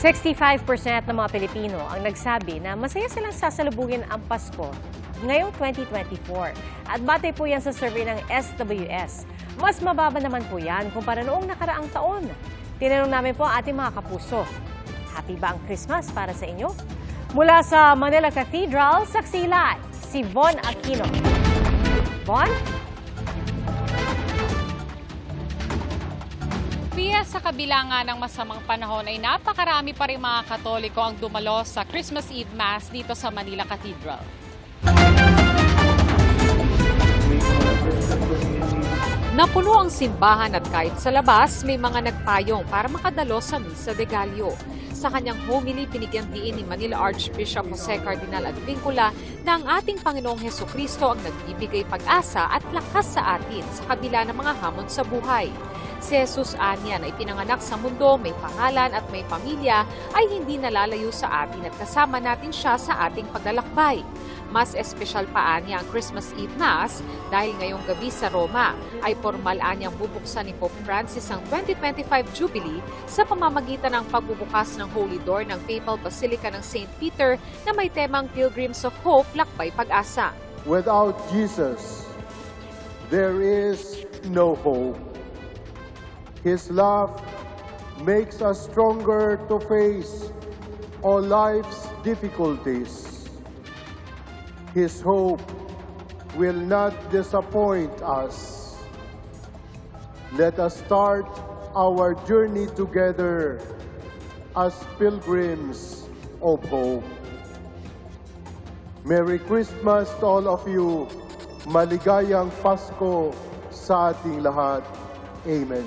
65% ng mga Pilipino ang nagsabi na masaya silang sasalubungin ang Pasko ngayong 2024. At batay po yan sa survey ng SWS. Mas mababa naman po yan kumpara noong nakaraang taon. Tinanong namin po ating mga kapuso. Happy ba ang Christmas para sa inyo? Mula sa Manila Cathedral, saksi live si Von Aquino. Von? Pia, sa kabila nga ng masamang panahon ay napakarami pa rin mga Katoliko ang dumalo sa Christmas Eve Mass dito sa Manila Cathedral. Napuno ang simbahan at kahit sa labas, may mga nagpayong para makadalo sa Misa de Gallo. Sa kanyang homily, binigyan diin ni Manila Archbishop Jose Cardinal Advincula na ang ating Panginoong Heso Kristo ang nagbibigay pag-asa at lakas sa atin sa kabila ng mga hamon sa buhay. Si Jesus Anyan ay pinanganak sa mundo, may pangalan at may pamilya, ay hindi nalalayo sa atin at kasama natin siya sa ating paglalakbay. Mas espesyal pa anya ang Christmas Eve Mass dahil ngayong gabi sa Roma ay formal anyang bubuksan ni Pope Francis ang 2025 Jubilee sa pamamagitan ng pagbubukas ng Holy Door ng Papal Basilica ng St. Peter na may temang Pilgrims of Hope, Lakbay Pag-asa. Without Jesus, there is no hope. His love makes us stronger to face all life's difficulties. His hope will not disappoint us. Let us start our journey together as pilgrims of hope. Merry Christmas to all of you. Maligayang Pasko sa ating lahat. Amen.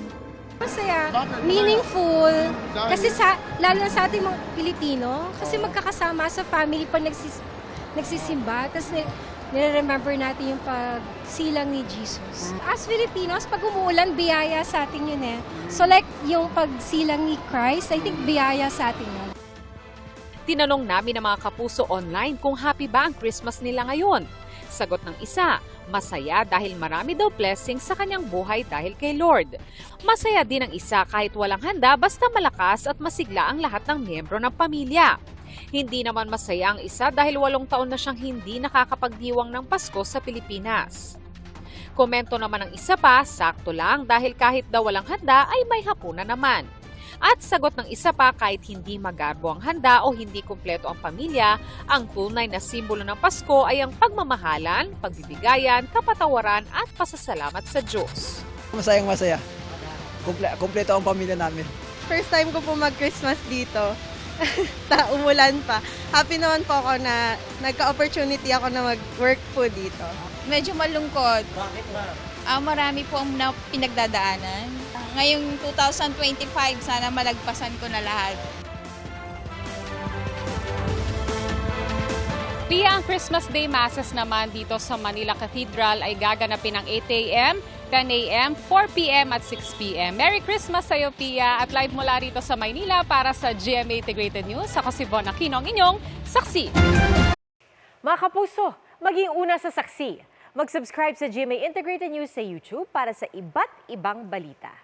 Masaya, meaningful, kasi sa, lalo na sa ating mga Pilipino, kasi magkakasama sa family pag nagsis, nagsisimba, tapos ni, nire-remember natin yung pagsilang ni Jesus. As Filipinos, pag umuulan, biyaya sa atin yun eh. So like, yung pagsilang ni Christ, I think biyaya sa atin yun. Tinanong namin ang mga kapuso online kung happy ba ang Christmas nila ngayon. Sagot ng isa, masaya dahil marami daw blessings sa kanyang buhay dahil kay Lord. Masaya din ang isa kahit walang handa basta malakas at masigla ang lahat ng miyembro ng pamilya. Hindi naman masaya ang isa dahil walong taon na siyang hindi nakakapagdiwang ng Pasko sa Pilipinas. Komento naman ng isa pa, sakto lang dahil kahit daw walang handa ay may hapunan naman. At sagot ng isa pa kahit hindi magarbo ang handa o hindi kumpleto ang pamilya, ang tunay na simbolo ng Pasko ay ang pagmamahalan, pagbibigayan, kapatawaran at pasasalamat sa Diyos. Masayang masaya. Kumple kumpleto ang pamilya namin. First time ko po mag-Christmas dito. Ta umulan pa. Happy naman po ako na nagka-opportunity ako na mag-work po dito. medyo malungkot. Bakit ba? Ah, marami po ang na pinagdadaanan. Ngayong 2025, sana malagpasan ko na lahat. Pia, ang Christmas Day Masses naman dito sa Manila Cathedral ay gaganapin ng 8 a.m., 10 a.m., 4 p.m. at 6 p.m. Merry Christmas sa iyo, Pia! At live mula rito sa Maynila para sa GMA Integrated News. Ako si Bon Aquino, ang inyong saksi. Mga kapuso, maging una sa saksi. Mag-subscribe sa GMA Integrated News sa YouTube para sa iba't ibang balita.